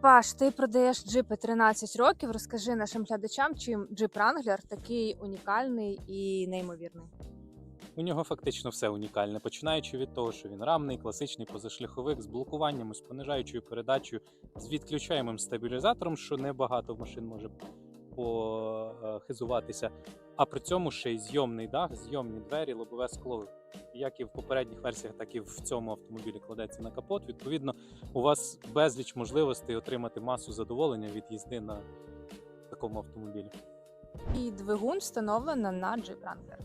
Паш, ти продаєш джипи 13 років. Розкажи нашим глядачам, чим джип Wrangler такий унікальний і неймовірний. У нього фактично все унікальне, починаючи від того, що він рамний, класичний позашляховик з блокуваннями, з понижаючою передачею, з відключаємим стабілізатором, що небагато машин може похизуватися. А при цьому ще й зйомний дах, зйомні двері, лобове скло. Як і в попередніх версіях, так і в цьому автомобілі кладеться на капот. Відповідно, у вас безліч можливостей отримати масу задоволення від їзди на такому автомобілі. І двигун встановлено на джип Wrangler.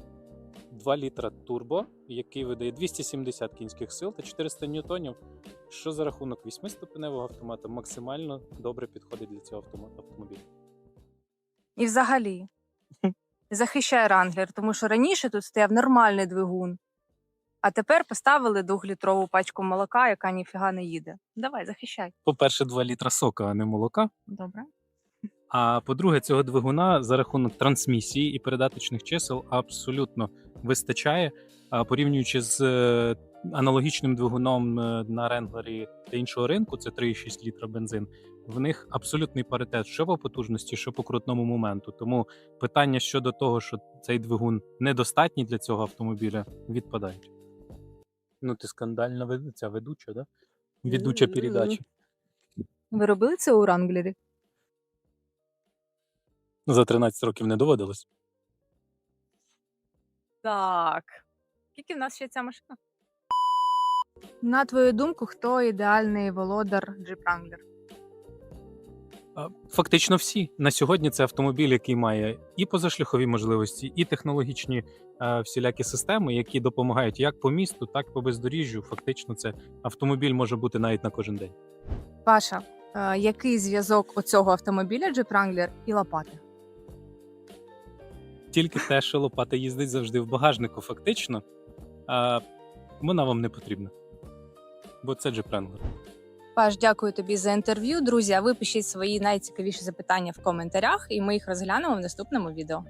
2 літра турбо, який видає 270 кінських сил та 400 ньютонів, що за рахунок 8-ступеневого автомата максимально добре підходить для цього автомо- автомобіля. І взагалі захищає Wrangler, тому що раніше тут стояв нормальний двигун, а тепер поставили двохлітрову пачку молока, яка ніфіга не їде. Давай, захищай. По-перше, 2 літра сока, а не молока. Добре. А по-друге, цього двигуна за рахунок трансмісії і передаточних чисел абсолютно вистачає. А порівнюючи з е, аналогічним двигуном е, на Ренглері та іншого ринку, це 3,6 літра бензин. В них абсолютний паритет що по потужності, що по крутному моменту. Тому питання щодо того, що цей двигун недостатній для цього автомобіля, відпадають. Ну, ти скандальна вед- ця ведуча, да? Ведуча передачі. Ви робили це у Ранглері? За 13 років не доводилось. Так. Скільки в нас ще ця машина? На твою думку, хто ідеальний володар Jeep Wrangler? Фактично всі на сьогодні це автомобіль, який має і позашляхові можливості, і технологічні е, всілякі системи, які допомагають як по місту, так і по бездоріжжю. Фактично, це автомобіль може бути навіть на кожен день. Паша, е, який зв'язок оцього автомобіля Jeep Wrangler і лопати? Тільки те, що лопата їздить завжди в багажнику, фактично, вона вам не потрібна. Бо це Jeep Wrangler. Паш, дякую тобі за інтерв'ю. Друзі, а ви пишіть свої найцікавіші запитання в коментарях, і ми їх розглянемо в наступному відео.